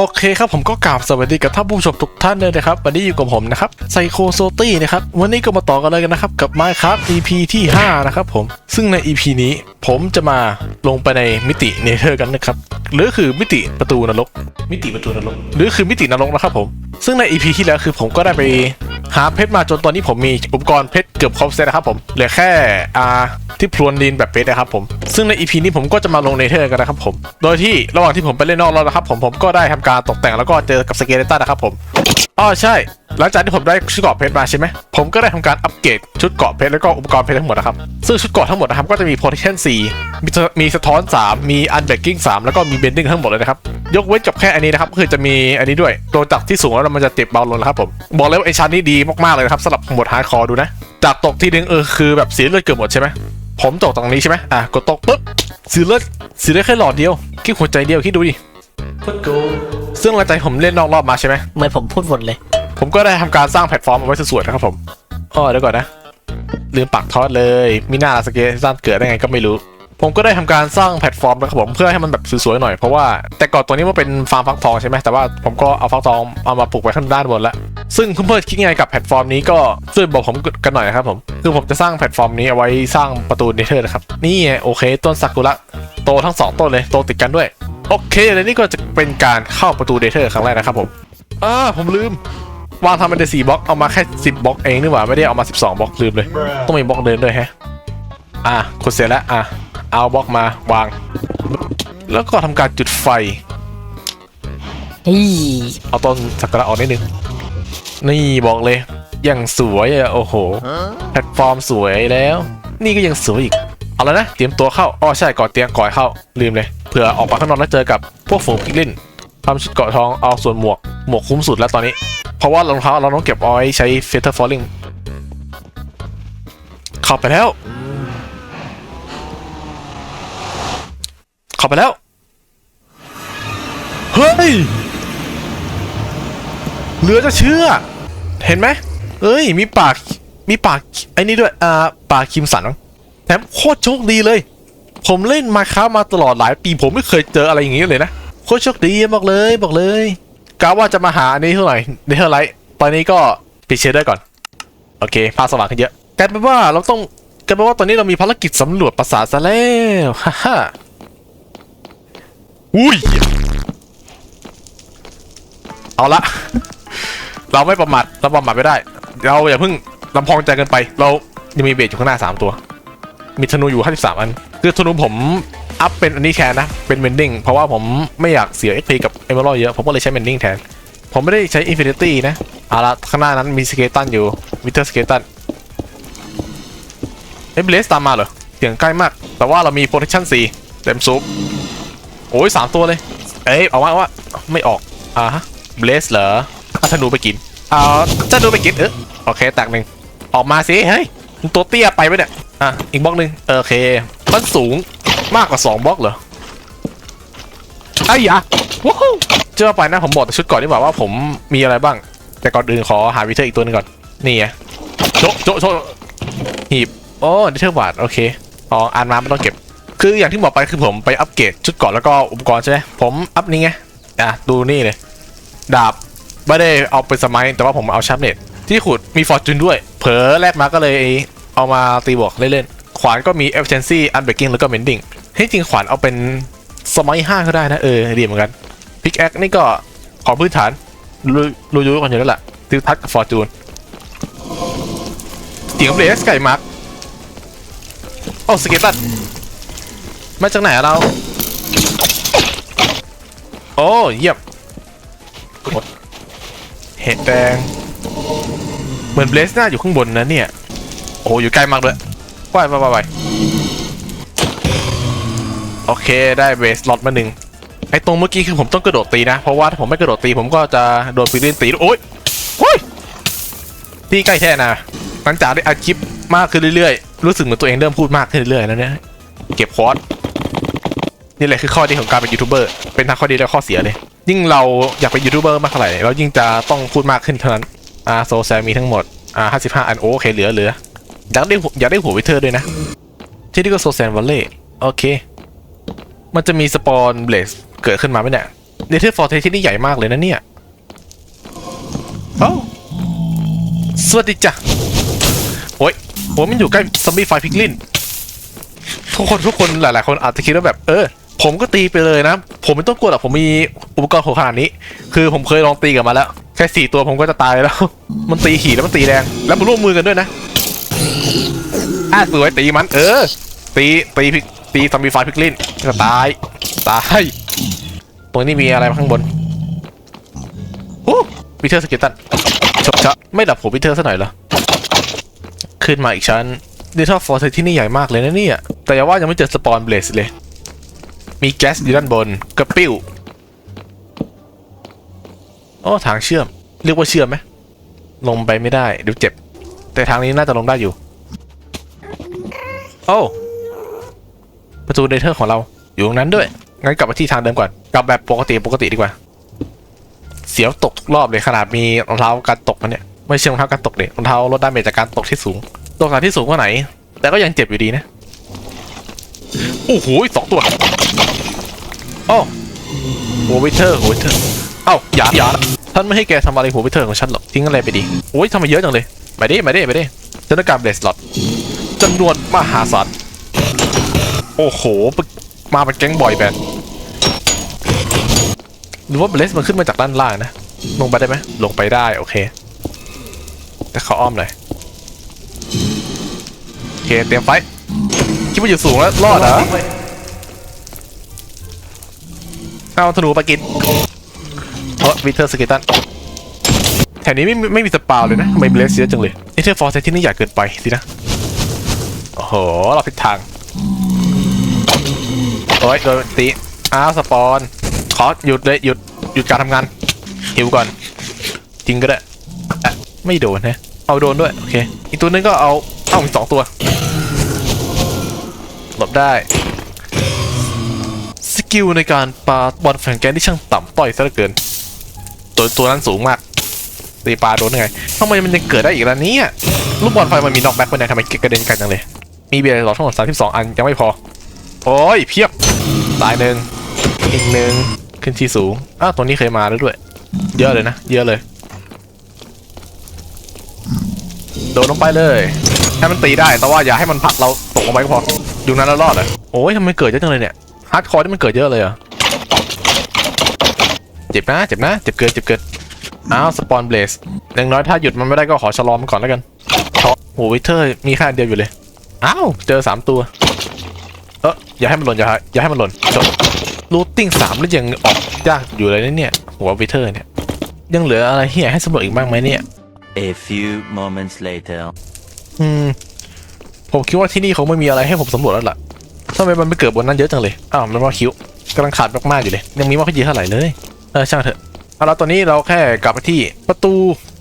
โอเคครับผมก็กราบสวัสดีกับท่านผู้ชมทุกท่านเลยนะครับ วันนี้อยู่กับผมนะครับไซโคโซตี้นะครับ วันนี้ก็มาต่อกันเลยกันนะครับ กับ Minecraft EP ที่ 5 นะครับผม ซึ่งใน EP นี้ผมจะมาลงไปในมิติเนเธอร์กันนะครับ หรือคือมิติประตูนรก มิติประตูนรก หรือคือมิตินรกนะครับผม ซึ่งใน EP ที่แล้วคือผมก็ได้ไปหาเพชรมาจนตอนนี้ผมมีอุปกรณ์เพชรเกือบครบเซตนะครับผม เหลือแค่อ่าที่พรวนดินแบบเพชรนะครับผม ซึ่งใน EP นี้ผมก็จะมาลงเนเธอร์กันนะครับผม โดยที่ระหว่างที่ผมไปเล่นนอกรอบนะครับผมผมก็ได้ทำการตกแต่งแล้วก็เจอกับสเกเลตันนะครับผมอ๋อใช่ หลังจากที่ผมได้ชุดเกราะเพชรมาใช่ไหมผมก็ได้ทำการอัปเกรดชุดเกราะเพชรแล้วก็อุปกรณ์เพชรทั้งหมดนะครับ ซึ่งชุดเกราะทั้งหมดนะครับก็จะมี protection 4มีมีสะท้อน 3 มี unbreaking 3แล้วก็มี bending ทั้งหมดเลยนะครับ ยกเว้นกับแค่อันนี้นะครับก็คือจะมีอันนี้ด้วยตัวจักรที่สูงแล้วมันจะเจ็บเบาลงนะครับผมบอกเลยว่าไอชาร์นี้ดีมากๆเลยนะครับสำหรับหมดฮาร์ดคอร์ดูนะจากตกทีนึงเออคือแบบเสียเลือดเกือบหมดใช่ไหมผมตกตรงนี้ใช่ไหมอะกดตกปุ๊บเสียเลือดเสียเลือดแค่หลอดเดียวคิดหัวใจเดียวคิดดูดิ ซึ่งหลังจากที่ผมเล่นนอกรอบมาใช่ไหม เหมือนผมพูดวนเลย ผมก็ได้ทำการสร้างแพลตฟอร์มเอาไว้สวยๆนะครับผมอ๋อเดี๋ยวก่อนนะ ลืมปักทอดเลย มีหน้าสเกตสั้นเกิดได้ไงก็ไม่รู้ ผมก็ได้ทำการสร้างแพลตฟอร์มนะครับผมเพื่อให้มันแบบสวยๆหน่อยเพราะว่าแต่ก่อนตัวนี้มันเป็นฟาร์มฟักทองใช่ไหมแต่ว่าผมก็เอาฟักทองเอามาปลูกไว้ข้างด้านบนแล้วซึ่งเพื่อนๆคิดไงกับแพลตฟอร์มนี้ก็ช่วยบอกผมกันหน่อยนะครับผมคือผมจะสร้างแพลตฟอร์มนี้เอาไว้สร้างประตูเนเธอร์นะครับนี่ไงโอเค ต้นซากุระโตทั้งสองต้นเลยโตติดกันด้วย โอเคและนี่ก็จะเป็นการเข้าประตูเนเธอร์ครั้งแรกนะครับผมอ่าผมลืม วางทำเป็นสี่บล็อกเอามาแค่สิบบล็อกเองนี่หว่าไม่ได้เอามาสิบสองบล็อกลืมเลย ต้องมีบล็อกเดินด้วยแฮะอะกดเสร็จแล้วอะเอาบล็อกมาวาง แล้วก็ทำการจุดไฟนี่เอาต้นสักการะออกนิดนึงนี่บอกเลยยังสวยอะโอ้โหแพลตฟอร์มสวยแล้ว นี่ก็ยังสวยอีก เอาแล้วนะ เตรียมตัวเข้าอ๋อใช่ก่อเตียงก่อยเข้า ลืมเลยเผื่อออกมาข้างนอกแล้วเจอกับพวกฝูงพิกลินทำชุดเกาะทองเอาส่วนหมวกหมวกคุ้มสุดแล้วตอนนี้ เพราะว่ารองเท้าเราต้องเก็บเอาไว้ใช้เฟเธอร์ฟอลลิงเข้าไปแล้ว เข้าไปแล้ว เฮ้ยเหลือจะเชื่อ เห็นไหมเอ้ย มีปาก มีปาก ไอ้นี่ด้วย อ่า ปากคิมสัน แถมโคตรโชคดีเลย ผมเล่นมาค้ามาตลอดหลายปีผมไม่เคยเจออะไรอย่างนี้เลยนะโคตรโชคดีบอกเลยบอกเลยกะว่าจะมาหาอันนี้เท่าไหร่ในเท่าไหร่ตอนนี้ก็ปิดเชดได้ก่อน โอเคภาพสว่างขึ้นเยอะกลายเป็นว่าเราต้องกลายเป็นว่าตอนนี้เรามีภารกิจสำรวจปราสาทซะแล้วฮ่าฮ่าอุ้ยเอาละเราไม่ประมาทเราประมาทไม่ได้ เราอย่าเพิ่งลำพองใจเกินไป เรายังมีเบสอยู่ข้างหน้า3ตัว มีธนูอยู่ 53 อัน คือธนูผมอัพเป็นอันนี้แทนนะ เป็นเมนดิ้งเพราะว่าผมไม่อยากเสีย XP กับเอเมอรัลเยอะ ผมก็เลยใช้เมนดิ้งแทน ผมไม่ได้ใช้ Infinity นะเอาละข้างหน้านั้นมีสเกตันอยู่วิเทอร์สเกตันเอ้เบลสตามมาเหรอเสียงใกล้มาก แต่ว่าเรามี protection 4เต็มซุปโอ้ยสามตัวเลย เอ้ยเอาว่าว่าไม่ออก อ่าฮะเบลสเหรอเอาธนูไปกินเอาธนูไปกินเออโอเคแตกหนึ่งออกมาสิเฮ้ยตัวเตี้ยไปไหมเนี่ย อะ อีกบล็อกหนึ่งเออโอเค มันสูงมากกว่า 2 บล็อกเหรอ ไอ้ยะว้าวเจอไปนะผมบอกแต่ชุดก่อนดีกว่าว่าผมมีอะไรบ้าง แต่ก่อนอื่นขอหาวิเทอร์อีกตัวหนึงก่อน นี่ไงโจะโจะโจะหีบโอ้ดิเทอร์บาดโอเคอ๋ออ่านมาไม่ต้องเก็บ คืออย่างที่บอกไปคือผมไปอัปเกรดชุดเก่อนแล้วก็อุปกรณ์ใช่ไหมผมอัพนี่ไงอะดูนี่เลยดาบไม่ได้เอาเป็นสมัยแต่ว่าผมเอาชาร์ปเน็ตที่ขุดมีฟอร์จูนด้วย เผลอแรกมาก็เลย เอามาตีบวกเล่นๆขวานก็มี efficiency unbreaking แล้วก็ mending ให้จริงขวานเอาเป็นสมัย5ก็ได้นะ เออ ดีเหมือนกันพิกแอคนี่ก็ของพื้นฐานรู้รู้อยู่กันอยู่แล้วแหละติวทัศกับฟอร์จูนเสียงเบสไก่มาร์กโอ้สเกตันมาจากไหนเรา โอ้เยี่ยมเห็ดแดง เหมือนเบลสหน้าอยู่ข้างบนนะเนี่ย อ้โหอยู่ใกล้มากด้วยไปไปไปไปโอเคได้เบสล็อตมาหนึ่งไอ้ตรงเมื่อกี้คือผมต้องกระโดดตีนะ เพราะว่าถ้าผมไม่กระโดดตีผมก็จะโดนปีนตีโอ๊ยโอ้ยตีใกล้แค่นะหลังจากได้อัดคลิปมากขึ้นเรื่อยๆ รู้สึกเหมือนตัวเองเริ่มพูดมากขึ้นเรื่อยๆแล้วเนี่ยเก็บคอร์สนี่แหละคือข้อดีของการเป็นยูทูบเบอร์เป็นทั้งข้อดีและข้อเสียเลย ยิ่งเราอยากเป็นยูทูบเบอร์มากเท่าไหร่เรายิ่งจะต้องพูดมากขึ้นเท่านั้นอ่าโซแซมมีทั้งหมดอ่าห้าสิบห้าอันโอโอเคเหลือเหลือ อยากได้หัวอยากได้หัววิเทอร์ด้วยนะ ที่นี่ก็โซแซนวัลเล่โอเค มันจะมีสปอนเบลสเกิดขึ้นมาไหมเนี่ยเนเธอร์ฟอร์เทที่นี่ใหญ่มากเลยนะเนี่ยเอ้าสวัสดีจ้ะโอ้ยผมมันอยู่ใกล้ซอมบี้ไฟพิกลินทุกคนทุกคนหลาย ๆ คนอาจจะคิดว่าแบบ เออ ผมก็ตีไปเลยนะ ผมไม่ต้องกลัวหรอกผมมีอุปกรณ์โหดขนาดนี้ คือผมเคยลองตีกับมาแล้ว แค่สี่ตัวผมก็จะตายแล้ว มันตีขี่แล้วมันตีแรง แล้วมันร่วมมือกันด้วยนะ อะสวยตีมัน เออ ตีตีพิกตีซอมบี้ไฟพิกลินก็ตาย ตายตรงนี้มีอะไรข้างบนโอ้วิเทอร์สเกตันชกชะไม่ดับผมวิเทอร์ซะหน่อยเหรอ ขึ้นมาอีกชั้นดิจิทัลฟอร์เซที่นี่ใหญ่มากเลยนะเนี่ย แต่อย่าว่ายังไม่เจอสปอนเบลสเลย มีแก๊สอยู่ด้านบนกระปิ้วโอ้ทางเชื่อม เรียกว่าเชื่อมไหมลงไปไม่ได้ เดี๋ยวเจ็บ แต่ทางนี้น่าจะลงได้อยู่ โอ้ ประตูเดเทอร์ของเราอยู่ตรงนั้นด้วย งั้นกลับมาที่ทางเดิมก่อน กลับแบบปกติปกติดีกว่า เสียวตกทุกรอบเลยขนาดมีรองเท้าการตกมันเนี่ย ไม่ใช่รองเท้าการตกเลยรองเท้าลดดาเมจจากการตกที่สูง ตกจากที่สูงกว่าไหน แต่ก็ยังเจ็บอยู่ดีนะ โอ้โหสองตัว โอ้หัววิเทอร์หัววิเทอร์ เอ้าอย่าอย่าท่านไม่ให้แกทำอะไรหัววิเทอร์ของฉันหรอก ทิ้งอะไรไปดี โอ้ยทำไมเยอะจังเลย มาดิมาดิมาดิฉันต้องการเบสล็อตจำนวนมหาศาลโอ้โห มาเป็นแก๊งบ่อยแบนด์หรือว่าเบลสมันขึ้นมาจากด้านล่างนะ ลงไปได้ไหมลงไปได้ โอเค แต่เขาอ้อมหน่อยโอเค เตรียมไฟคิดว่าอยู่สูงแล้ว รอดเหรอเอาธนูไปกินเออวิเทอร์สเกตัน ถวนี้ไม่ไม่มีสปาวเลยนะทำไมเบลสเยอะจังเลยนี่เทอร์ฟอร์เซที่นี่ใหญ่เกินไปสินะ โอ้โหเราผิดทางโอ้ยโดนตีอ้าวสปอนขอหยุดเลยหยุดหยุดการทำงานหิวก่อน จริงก็ได้ไม่โดนนะเอาโดนด้วย โอเค อีกตัวนึงก็เอาเอาอีกสองตัว หลบได้สกิลในการปาบอลแฝงแกนที่ช่างต่ำต้อยซะเหลือเกิน ตัวตัวนั้นสูงมาก ตีปลาโดนยังไงทำไมมันยังเกิดได้อีกล่ะเนี่ยลูกบอลไฟมันมีน็อกแบ็กไปไหนทำไมกระเด็นกันจังเลย มีเบียร์หลอดทั้งหมด32 อันยังไม่พอ โอ้ยเพียบตายหนึ่งอีกหนึ่งขึ้นที่สูงอ้าวตัวนี้เคยมาแล้วด้วย เยอะเลยนะ เยอะเลย โดดลงไปเลยให้มันตีได้แต่ว่าอย่าให้มันผลักเราตกลงไปก็พออยู่นั้นแล้วรอดเลยโอ้ยทำไมเกิดเยอะจังเลยเนี่ยฮาร์ดคอร์ที่มันเกิดเยอะเลยเหรอเจ็บนะเจ็บนะเจ็บเกินเจ็บเกิน อ้าวสปอนเบลสอย่างน้อยถ้าหยุดมันไม่ได้ก็ขอชะลอมันก่อนแล้วกันขอโหวิเทอร์มีค่าเดียวอยู่เลย อ้าว เจอสามตัว เอออย่าให้มันหล่นอย่าให้อย่าให้มันหล่นจบรูทติ้งสามแล้วยังออกยากอยู่เลยนะเนี่ย หัววิเทอร์เนี่ย ยังเหลืออะไรที่อยากให้สำรวจอีกบ้างไหมเนี่ย A few moments later. อืม ผมคิดว่าที่นี่คงไม่มีอะไรให้ผมสำรวจแล้วล่ะทำไมมันไปเกิดบนนั้นเยอะจังเลย อ้าวมันว่าคิ้วกำลังขาดมากๆอยู่เลย ยังมีไม่ค่อยเยอะเท่าไหร่เลย เออช่างเถอะ เอาละตอนนี้เราแค่กลับไปที่ประตู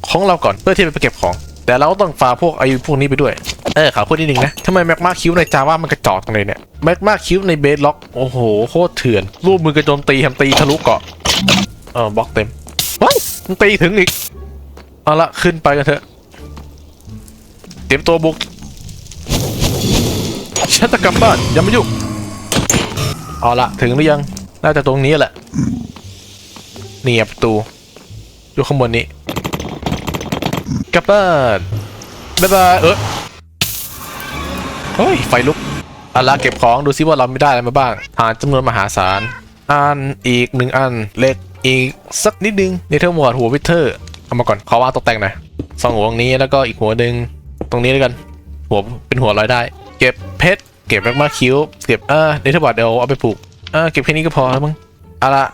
ของเราก่อนเพื่อที่จะไปเก็บของ แต่เราต้องฟาพวกไอ้พวกนี้ไปด้วย เออขอพูดนิดนึงนะทำไมแม็กมาคิวในจาว่ามันกระจอกจังเลยเนี่ยแม็กมาคิวในเบสล็อกโอ้โหโคตรเถื่อนรูปมือกระโจมตีทำตีทะลุเกาะเออบล็อกเต็มว้ายมันตีถึงอีกเอาละขึ้นไปกันเถอะเตรียมตัวบุกฉันจะกลับบ้านอย่ามายุ่งเอาละถึงหรือยังน่าจะตรงนี้แหละ นี่ไงประตูอยู่ข้างบนนี้กลับบ้านบ๊ายบายเออเฮ้ยไฟลุกอาละเก็บของดูซิว่าเราไม่ได้อะไรมาบ้างฐานจำนวนมหาศาลอันอีกหนึ่งอันเหล็กอีกสักนิดนึงในเทอร์หมวดหัววิเทอร์เอามาก่อนขอว่าตกแต่งหน่อยสองหัวตรงนี้แล้วก็อีกหัวหนึ่งตรงนี้แล้วยกัน หัวเป็นหัวลอยได้ เก็บเพชรเก็บแมกมาคิวเก็บเออเนเธอร์บอร์ดเดี๋ยวเอาไปปลูกเออเก็บแค่นี้ก็พอแล้วมั้งเอาละ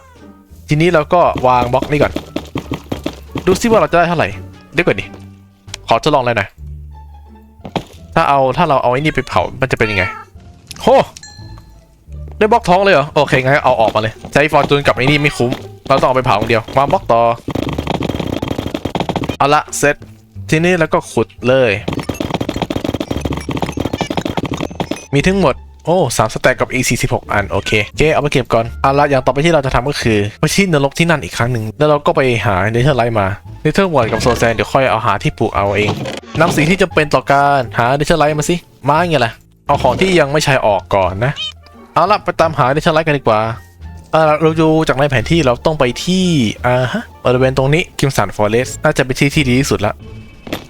ทีนี้เราก็วางบล็อกนี้ก่อน ดูซิว่าเราจะได้เท่าไหร่เดี๋ยวก่อนดิขอทดลองเลยหน่อยถ้าเอาถ้าเราเอาไอ้นี่ไปเผามันจะเป็นยังไงโหได้บล็อกท้องเลยเหรอโอเคงั้นเอาออกมาเลยใช้ฟอร์จูนกับไอ้นี่ไม่คุ้ม เราต้องเอาไปเผาคนเดียววางบล็อกต่อเอาละเสร็จทีนี้แล้วก็ขุดเลย มีทั้งหมด โอ้สามสแต็กกับอีก46อันโอเคโอเคเอาไปเก็บก่อนเอาละอย่างต่อไปที่เราจะทำก็คือไปที่นรกที่นั่นอีกครั้งหนึ่งแล้วเราก็ไปหาเนเธอร์ไลท์มาเนเธอร์วอร์ดกับโซแซนเดี๋ยวค่อยเอาหาที่ปลูกเอาเองนำสิ่งที่จำเป็นต่อการหาเนเธอร์ไลท์มาสิมาไงล่ะเอาของที่ยังไม่ใช้ออกก่อนนะเอาละไปตามหาเนเธอร์ไลท์กันดีกว่าเออเราดูจากในแผนที่เราต้องไปที่อ่าฮะบริเวณตรงนี้คิมสันฟอเรสน่าจะเป็นที่ที่ดีที่สุดละ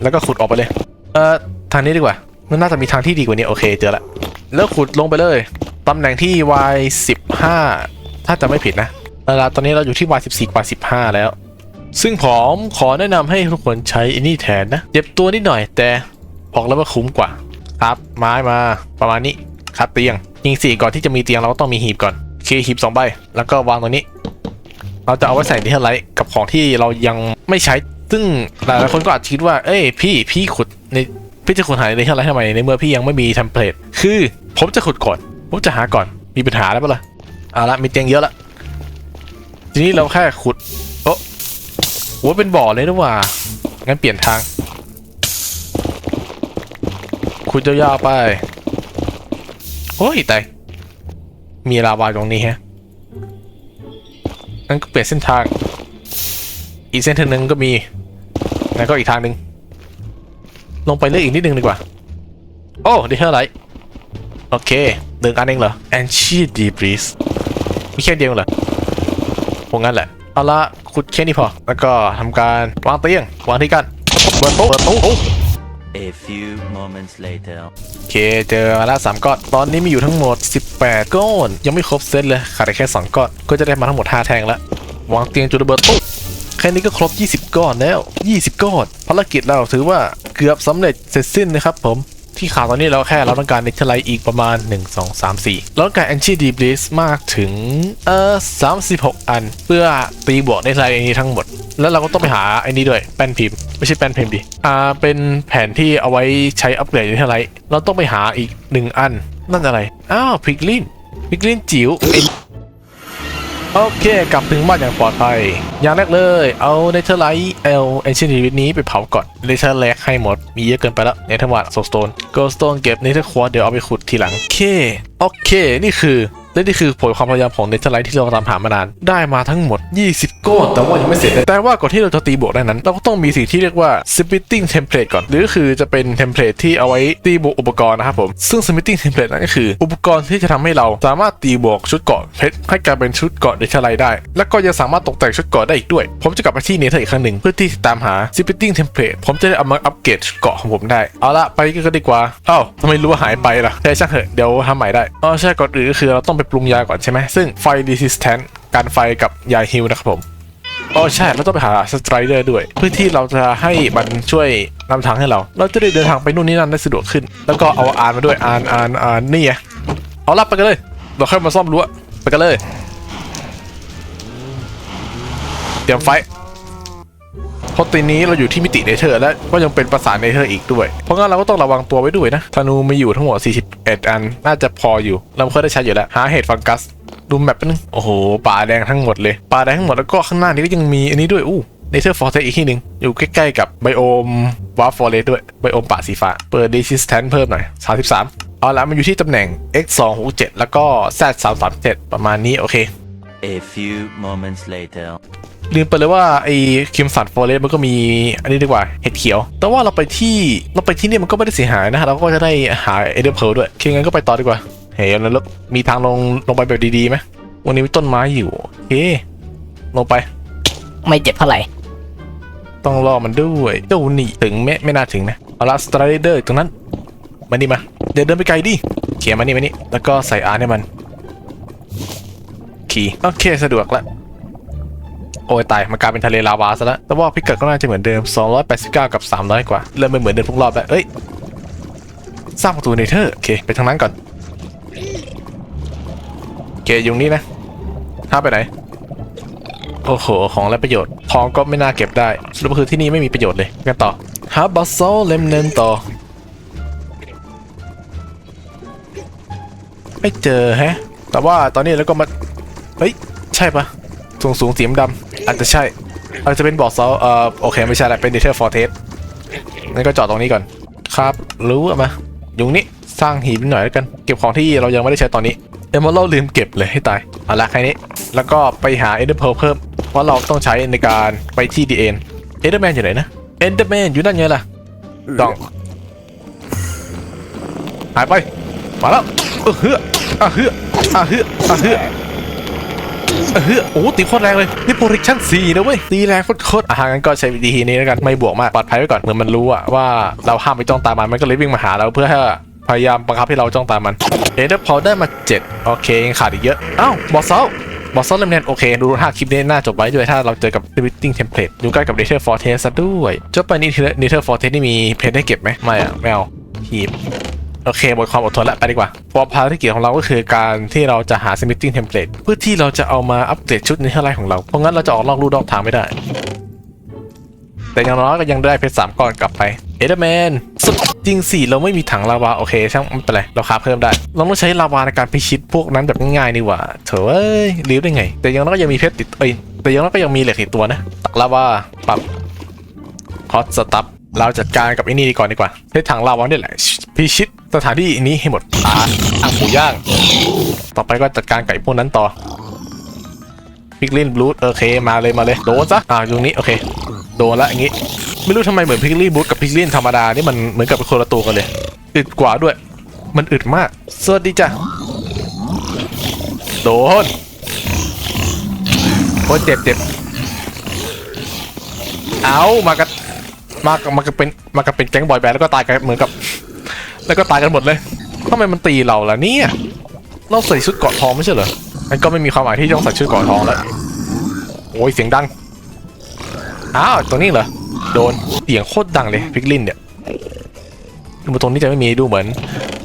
แล้วก็ขุดออกไปเลยเออทางนี้ดีกว่ามันน่าจะมีทางที่ดีกว่านี้โอเคเจอละ แล้วขุดลงไปเลย ตำแหน่งที่ y 15ถ้าจะไม่ผิดนะเวลาตอนนี้เราอยู่ที่ y 14กว่า15 แล้ว ซึ่งผมขอแนะนำให้ทุกคนใช้อันนี้แทนนะ เจ็บตัวนิดหน่อยแต่บอกแล้วว่าคุ้มกว่า ครับ ไม้มาประมาณนี้ครับเตียงยิงสี่ก่อนที่จะมีเตียงเราก็ต้องมีหีบก่อนโอเคหีบสองใบ แล้วก็วางตรงนี้ เราจะเอาไว้ใส่ดิเทลไลท์กับของที่เรายังไม่ใช้ ซึ่งหลายคนก็อาจคิดว่า เอ้ยพี่พี่ขุดในพี่จะขุดหาในดิเทลไลท์ทำไมในเมื่อพี่ยังไม่มีเทมเพลต คือ ผมจะขุดก่อน ผมจะหาก่อน มีปัญหาแล้วปะล่ะเอาละมีเตียงเยอะละ ทีนี้เราแค่ขุดโอ้โหเป็นบ่อเลยนะว่า งั้นเปลี่ยนทาง ขุดยาวๆไป โอ้ยตายมีลาวาตรงนี้ฮะงั้นก็เปลี่ยนเส้นทาง อีกเส้นทางหนึ่งก็มี แล้วก็อีกทางหนึ่งลงไปเลือกอีกนิดนึงดีกว่า โอ้ดิเทลไลท์ โอเคหนึ่งอันเองเหรอ a n c i e d e b r i s มีแค่เดียวเหรอพวกงั้นแหละ เอาละขุดแค่นี้พอ แล้วก็ทำการวางเตียง วางที่กันเปิดโต๊ะเปิดโต๊ะ A few moments later. โอเค เจอมาแล้วสามก้อน ตอนนี้มีอยู่ทั้งหมด 18 ก้อน ยังไม่ครบเซตเลย ขาดอีกแค่ 2 ก้อน ก็จะได้มาทั้งหมด 5 แทงแล้ว วางเตียงจุดระเบิดปุ๊บแค่นี้ก็ครบ 20 ก้อนแล้ว 20 ก้อน ภารกิจเราถือว่าเกือบสำเร็จเสร็จสิ้นนะครับผม ที่ขาดตอนนี้เราแค่เราต้องการเนเธอร์ไลท์อีกประมาณ 1 2 3 4เราต้องการแอนชีดีบลิสมากถึงเอ่อ36 อัน เพื่อตีบวกเนเธอร์ไลท์อันนี้ทั้งหมด แล้วเราก็ต้องไปหาไอ้นี้ด้วยแป้นพิมพ์ ไม่ใช่แป้นพิมพ์ดิอ่าเป็นแผนที่เอาไว้ใช้อัปเกรดเนเธอร์ไลท์เราต้องไปหาอีก 1 อัน นั่นอะไร อ้าวพิกลินพิกลินจิ๋ว โอเค กลับถึงบ้านอย่างปลอดภัย อย่างแรกเลย เอาเนเธอร์ไลท์เอลเอนชินีวิตนี้ไปเผาก่อนเนเธอร์แลกให้หมด มีเยอะเกินไปแล้วเนเธอร์วัตโซสโตนโกลสโตนเก็บเนเธอร์ควอเดี๋ยวเอาไปขุดทีหลัง โอเค โอเค นี่คือ และนี่คือผลความพยายามของเนเธอร์ไลท์ที่เราตามหามานาน ได้มาทั้งหมด 20 ก้อน แต่ว่ายังไม่เสร็จ แต่ว่าก่อนที่เราจะตีบวกได้นั้น เราก็ต้องมีสิ่งที่เรียกว่า splitting template ก่อน หรือคือจะเป็นเทมเพลตที่เอาไว้ตีบวกอุปกรณ์นะครับผม ซึ่ง splitting template นั้นก็คือ อุปกรณ์ที่จะทำให้เราสามารถตีบวกชุดเกราะเพชรให้กลายเป็นชุดเกราะเนเธอร์ไลท์ได้ แล้วก็ยังสามารถตกแต่งชุดเกราะได้อีกด้วย ผมจะกลับไปที่เนเธอร์อีกครั้งหนึ่งเพื่อที่จะตามหา splitting template ผมจะได้เอามาอัปเกรดชุดเกาะของผมได้ เอาละไปกันดีกว่าอ้าวทำไมรู้ว่าหายไปล่ะแต่ช่างเถอะเดี๋ยวทำใหม่ได้อ๋อใช่ก่อนอื่นก็คือเราต้องไปปรุงยาก่อนใช่ไหมซึ่งไฟ resistant การไฟกับยาฮิลนะครับผมอ๋อใช่เราต้องไปหาสไตรเดอร์ด้วย เพื่อที่เราจะให้มันช่วยนำทางให้เรา เราจะได้เดินทางไปนู่นนี่นั่นได้สะดวกขึ้น แล้วก็เอาอ่านมาด้วยอ่านอ่านอ่านนี่ไงเอาลับไปกันเลย เราค่อยมาซ่อมรั้วไปกันเลย เตรียมไฟ เพราะตีนี้เราอยู่ที่มิติเนเธอร์และก็ยังเป็นภาษาเนเธอร์อีกด้วย เพราะงั้นเราก็ต้องระวังตัวไว้ด้วยนะธนูมีอยู่ทั้งหมด 41 อัน น่าจะพออยู่ เราเคยได้ใช้อยู่แล้ว หาเห็ดฟังกัส ดูแมปไปนึง โอ้โห ป่าแดงทั้งหมดเลย ป่าแดงทั้งหมดแล้วก็ข้างหน้านี้ก็ยังมีอันนี้ด้วยอู้เนเธอร์ฟอร์เทอีกที่หนึ่งอยู่ใกล้ๆกับไบโอมวาร์ฟอร์เรสด้วย ไบโอมป่าสีฟ้า เปิด resistance เพิ่มหน่อย33เอาละมันอยู่ที่ตำแหน่ง x 2 6 7แล้วก็ z 3 3 7ประมาณนี้โอเค A few moments later. ลืมไปเลยว่าไอ้คิมสันฟอเรสมันก็มีอันนี้ดีกว่าเห็ดเขียว แต่ว่าเราไปที่เราไปที่นี่มันก็ไม่ได้เสียหายนะเราก็จะได้หาเอเดอร์เพลด้วยโอเคงั้นก็ไปต่อดีกว่าเฮ้ยแล้วมีทางลงลงไปแบบดีๆไหมวันนี้มีต้นไม้อยู่โอเคลงไป ไม่เจ็บเท่าไหร่ ต้องรอมันด้วยเจ้าหนีถึงไม่ไม่น่าถึงนะเอาละสไตรเดอร์ตรงนั้นมานี่มาเดี๋ยวเดินไปไกลดิเขียนมานี่มานี่แล้วก็ใส่อาร์ให้มัน ขี่โอเคสะดวกละ โอ้ยตาย มันกลายเป็นทะเลลาวาซะแล้ว แต่ว่าพิกัดก็น่าจะเหมือนเดิม 289 กับ 300 กว่า เริ่มไม่เหมือนเดิมทุกรอบแล้ว เอ้ย สร้างประตูเนเธอร์โอเค ไปทางนั้นก่อนโอเคอยู่นี่นะห้าไปไหน โอ้โห ของไรประโยชน์ ทองก็ไม่น่าเก็บได้ สรุปคือที่นี่ไม่มีประโยชน์เลย กันต่อหาบัสโซเลมเนนต่อไม่เจอแฮะ แต่ว่าตอนนี้เราก็มา เฮ้ย ใช่ปะสูงสูงสีดำ อาจจะใช่ อาจจะเป็นบอร์ดเซาเอ่อโอเคไม่ใช่ละเป็นเดเทอร์ฟอร์เทสงั้นก็จอดตรงนี้ก่อน ครับ รู้อะมาอยู่นี้สร้างหีบนิดหน่อยแล้วกัน เก็บของที่เรายังไม่ได้ใช้ตอนนี้เอมเมอรัลลืมเก็บเลยให้ตายเอาละแค่นี้ แล้วก็ไปหาเอเดอร์เพลเพิ่มเพราะเราต้องใช้ในการไปที่ดีเอ็นเอเดอร์แมนอยู่ไหนนะเอเดอร์แมนอยู่นั่นไงล่ะต้องหายไป มาแล้วเออเฮืออะเฮืออะเฮืออะเฮือ เออโอ้ตีโคตรแรงเลย นี่โปรดิชั่น4นะเว้ย ตีแรงโคตรๆอะงั้นก็ใช้วิธีนี้แล้วกัน ไม่บวกมาก ปลอดภัยไว้ก่อน เหมือนมันรู้อะว่าเราห้ามไปจ้องตามัน มันก็เลยวิ่งมาหาเราเพื่อให้พยายามบังคับให้เราจ้องตามมันเอ็นเดอร์พอได้มา 7 โอเคยังขาดอีกเยอะ อ้าวบอสเซลบอสเซลเลมเนนโอเค ดูท่าคลิปนี้น่าจบไว้ด้วยถ้าเราเจอกับ Limiting Template ดูใกล้กับ Nether Fortress ซะด้วย จบไปนี่ Nether Fortress นี่มีเพชรให้เก็บไหม ไม่อะไม่เอาหีบ โอเคหมดความอดทนแล้วไปดีกว่าพราะภารกิจของเราก็คือการที่เราจะหา smitting template เพื่อที่เราจะเอามาอัปเดตชุดในเท่าไรของเรา เพราะงั้นเราจะออกนอกลู่นอกทางไม่ได้ แต่อย่างน้อยก็ยังได้เพชรสามก้อนกลับไปเอเดอร์แมนจริงสิเราไม่มีถังลาวาโอเคช่างไม่เป็นไรเราคาเพิ่มได้ เราต้องใช้ลาวาในการพิชิตพวกนั้นแบบง่ายๆนี่หว่าเถอะเอ้ยรีบได้ไง แต่ยังน้อยก็ยังมีเพชรติดเอ้ยแต่ยังน้อยก็ยังมีเหล็กติดตัวนะตักลาวาปรับฮอตสตับ เราจัดการกับไอ้นี่ดีก่อนดีกว่าใช้ถังลาวาเนี่ยแหละพิชิตสถานที่นี้ให้หมดอาอ่างหมูย่าง ต่อไปก็จัดการไก่พวกนั้นต่อพิกลินบลูดโอเคมาเลยมาเลยโดนซะอ่าตรงนี้โอเค โดนละอย่างงี้ ไม่รู้ทำไมเหมือนพิกลี่บูทกับพิกลินธรรมดานี่มันเหมือนกับเป็นคนละตัวกันเลยอึดกว่าด้วย มันอึดมากสวัสดีจ้ะโดนโอ้เจ็บเจ็บเอามากัน มากมันกันเป็นมากันเป็นแก๊งบอยแบนด์แล้วก็ตายกันเหมือนกับ แล้วก็ตายกันหมดเลยทำไมมันตีเราล่ะเนี่ยเราใส่ชุดเกาะทองไม่ใช่เหรอมันก็ไม่มีความหมายที่ต้องใส่ชุดเกาะทองแล้วโอ้ยเสียงดังอ้าวตรงนี้เหรอโดนเสียงโคตรดังเลยพิกลินเนี่ยดูตรงนี้จะไม่มีดูเหมือน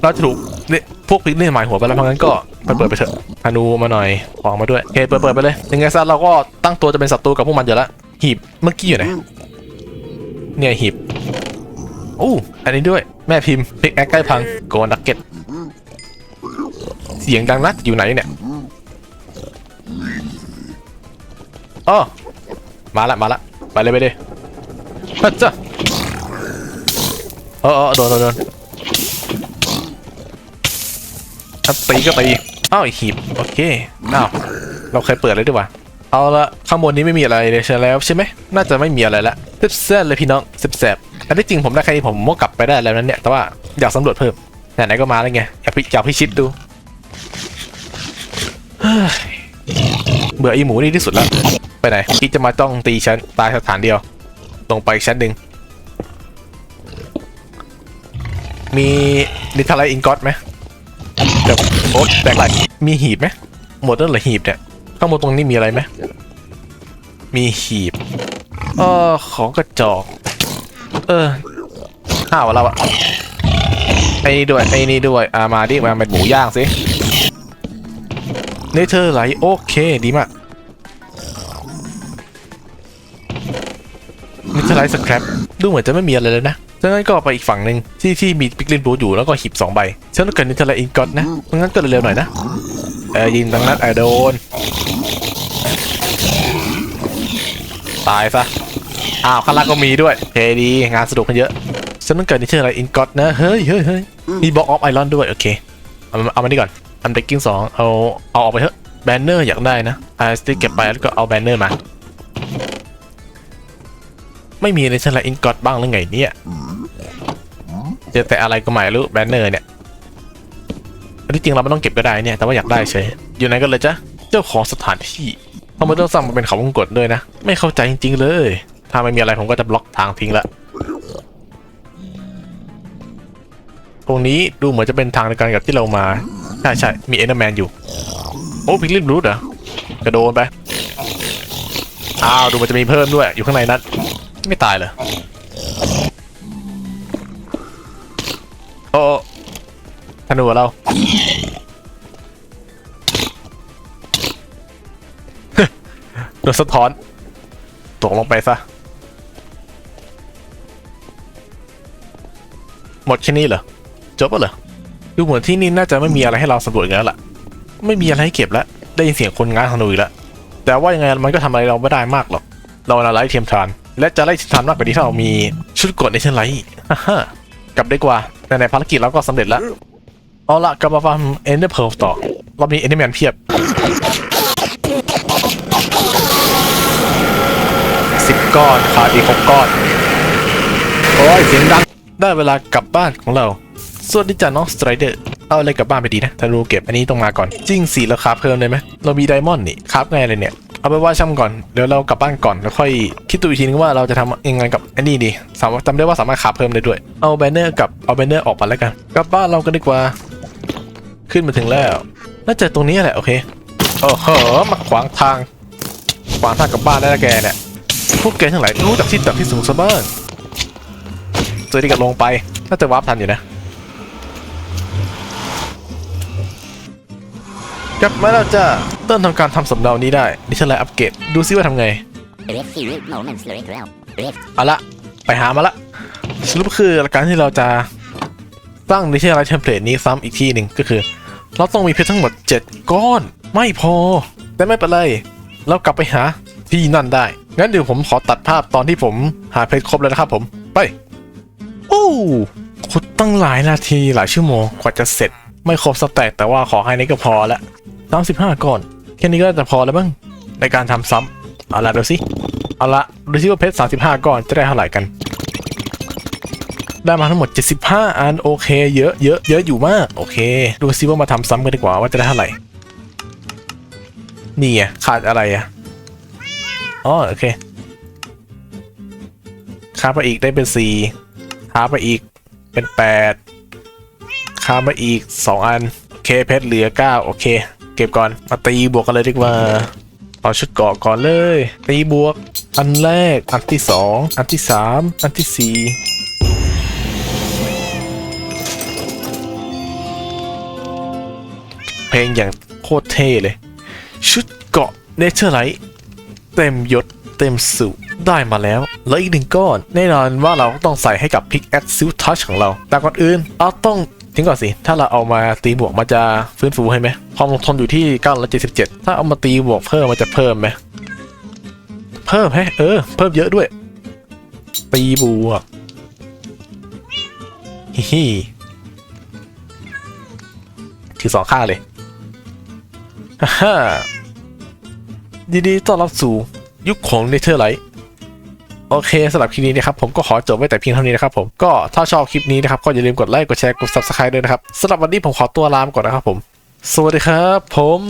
เราจะถูกเนี่ยพวกพิกลินหมายหัวไปแล้วเพราะงั้นก็ไปเปิดไปเถอะธนูมาหน่อยของมาด้วยโอเคเปิดเปิดไปเลยยังไงซะเราก็ตั้งตัวจะเป็นศัตรูกับพวกมันอยู่แล้วหีบเมื่อกี้อยู่ไหน เนี่ยหีบโอ้อันนี้ด้วยแม่พิมพ์พิกแอคใกล้พังโกนักเก็ตเสียงดังนักอยู่ไหนเนี่ยอ๋อมาละมาละไปเลยไปเลยฮัจจ้ะเออเออโดนโดนโดนถ้าตีก็ตีอ้าวหีบโอเคอ้าวเราเคยเปิดเลยดีกว่า เอาละข้างบนนี้ไม่มีอะไรเลยใช่แล้วใช่ไหมน่าจะไม่มีอะไรละเซ็บแซบเลยพี่น้องเซ็บแซบอันที่จริงผมได้แค่นี้ผมมกกลับไปได้แล้วนั่นเนี่ยแต่ว่าอยากสำรวจเพิ่มไหนๆก็มาแล้วไงอยากพิอยากพิชิตดูเบื่ออีหมูนี่ที่สุดแล้วไปไหนคิดจะมาจ้องตีฉันตายสถานเดียว ลงไปชั้นหนึ่งมีนิทาไลอินกอตไหมเดี๋ยวโอ๊ตแบกไหลมีหีบไหมหมดแล้วเหรอหีบเนี่ย ข้างบนตรงนี้มีอะไรไหมมีหีบเออของกระจอกเออห้าวเราอะไอ้นี่ด้วยไอ้นี่ด้วยอ่ามาดิมาเป็นหมูย่างสิเนเธอร์ไหลโอเคดีมากมิทไลท์สครับดูเหมือนจะไม่มีอะไรเลยนะ ดังนั้นก็ไปอีกฝั่งหนึ่งที่ที่มีปิกลินบูอยู่แล้วก็หีบสองใบฉันต้องการนิทไลท์อินกอตนะดังนั้นก็เร็วๆหน่อยนะเออยิงดังนั้นเออโดน ตายซะ อ้าวข้างล่างก็มีด้วยโอเคดี งานสนุกกันเยอะฉันต้องการนิทไลท์อินกอตนะ เฮ้ยเฮ้ยเฮ้ยมีบล็อกออฟไอรอนด้วย โอเค เอามาเอามานี่ก่อนอันเบรกกิ้งสองเอาเอาออกไปเถอะแบนเนอร์อยากได้นะไอสติ๊กเก็บไปแล้วก็เอาแบนเนอร์มาไม่มีในชั้นละอินกอตบ้างหรือไงเนี่ย เจอแต่อะไรก็ไม่รู้แบนเนอร์เนี่ยที่จริงเราไม่ต้องเก็บก็ได้เนี่ย แต่ว่าอยากได้เฉย อยู่ไหนกันเลยจ๊ะ เจ้าของสถานที่ทำไมต้องสั่งมาเป็นเขาวงกตด้วยนะ ไม่เข้าใจจริง ๆ เลย ถ้าไม่มีอะไรผมก็จะบล็อกทางทิ้งละ ตรงนี้ดูเหมือนจะเป็นทางในการกับที่เรามา ใช่ใช่มีเอเดอร์แมนอยู่ โอ้พิกลินบลูดเหรอกระโดนไป อ้าว ดูมันจะมีเพิ่มด้วย อยู่ข้างในนั้น ไม่ตายเหรอ โอ้ธนูเรา โดนสะท้อน ตกลงไปซะ หมดแค่นี้เหรอ จบแล้วเหรอ ดูเหมือนที่นี่น่าจะไม่มีอะไรให้เราสำรวจแล้วล่ะ ไม่มีอะไรให้เก็บแล้ว ได้ยินเสียงคนงางธนูอีกแล้ว แต่ว่ายังไงมันก็ทำอะไรเราไม่ได้มากหรอก เราเราไล่เทียมทาน และจะไล่เทียมทานมากกว่านี้ถ้าเรามีชุดกดในเชนไรฮ่าฮ่า กลับได้กว่าแต่ในภารกิจเราก็สำเร็จแล้ว เอาละกลับมาฟาร์มเอนเดอร์เพลต่อ รอบนี้เอนเดอร์แมนเพียบสิบก้อนขาดอีกหกก้อน โอ้ยเสียงดัง ได้เวลากลับบ้านของเราสวัสดีจ้าน้องสไตรเดอร์เอาอะไรกลับบ้านไปดีนะธนูเก็บอันนี้ต้องมาก่อน จริงสีราคาเพิ่มเลยไหมเรามีไดมอนด์นี่ครับไงเลยเนี่ย เอาไปว่าช่ำก่อนเดี๋ยวเรากลับบ้านก่อนแล้วค่อยคิดตัวอีกทีนึงว่าเราจะทำยังไงกับไอันนี้ดีสามารถจำได้ว่าสามารถขับเพิ่มได้ด้วย เอาแบนเนอร์กับเอาแบนเนอร์ออกไปแล้วกันกลับบ้านเรากันดีกว่า ขึ้นมาถึงแล้วน่าจะตรงนี้แหละโอเคโอ้โหมาขวางทางขวางทางกลับบ้านได้ล้วแกเนี่ยพวกแกทั้งหลายรู้จักที่ต่ำที่สูงซะบ้างเจอที่กับลงไปน่าจะวาร์ปทันอยู่นะ กลับมาแล้วจ้าเริ่มทำการทำสำเนานี้ได้ดิฉันเลยอัปเกรดดูซิว่าทำไงเอาละไปหามาละสรุปคือการที่เราจะตั้งดิจิทัลเทมเพลตนี้ซ้ำอีกทีหนึ่งก็คือ เราต้องมีเพชรทั้งหมด 7 ก้อน ไม่พอ แต่ไม่เป็นไรเรากลับไปหาที่นั่นได้ งั้นเดี๋ยวผมขอตัดภาพตอนที่ผมหาเพชรครบแล้วนะครับผมไปโอ้ขุดตั้งหลายนาทีหลายชั่วโมงกว่าจะเสร็จ ไม่ครบสแต็กแต่ว่าขอให้นี้ก็พอละ35ก้อน แค่นี้ก็จะพอแล้วบ้างในการทำซ้ำเอาละดูสิเอาละดูซิว่าเพชร35ก้อนจะได้เท่าไหร่กัน ได้มาทั้งหมด 75 อันโอเค เยอะเยอะเยอะอยู่มาก โอเค ดูซิว่ามาทำซ้ำกันดีกว่าว่าจะได้เท่าไหร่นี่ไงขาดอะไรอะอ๋อโอเคค้าไปอีกได้เป็น4ค้าไปอีกเป็น8 ค้ามาอีก 2 อัน โอเคเพชรเหลือ 9 โอเค เก็บก่อน มาตีบวกกันเลยดีกว่าเอาชุดเกาะก่อนเลย ตีบวก อันแรก อันที่สองอันที่สามอันที่สี่เพลงอย่างโคตรเท่เลย ชุดเกาะเนเธอร์ไลท์เต็มยศเต็มสูได้มาแล้ว แล้วอีกหนึ่งก้อน แน่นอนว่าเราต้องใส่ให้กับพิกแอคซิลทัชของเรา แต่ก่อนอื่น เราต้อง ทิ้งก่อนสิ ถ้าเราเอามาตีบวกมันจะฟื้นฟูให้ไหมความทนอยู่ที่ 977 ถ้าเอามาตีบวกเพิ่มมันจะเพิ่มไหมเพิ่มแฮะเออ เพิ่มเยอะด้วย ตีบวกฮิฮิถือสองค่าเลยฮ่าดีต้อนรับสู่ยุคของเนเธอร์ไลท์ โอเคสำหรับคลิปนี้นะครับผมก็ขอจบไว้แต่เพียงเท่านี้นะครับผมก็ถ้าชอบคลิปนี้นะครับก็อย่าลืมกดไลค์กดแชร์กด subscribe ด้วยนะครับสำหรับวันนี้ผมขอตัวลาไปก่อนนะครับผม สวัสดีครับผม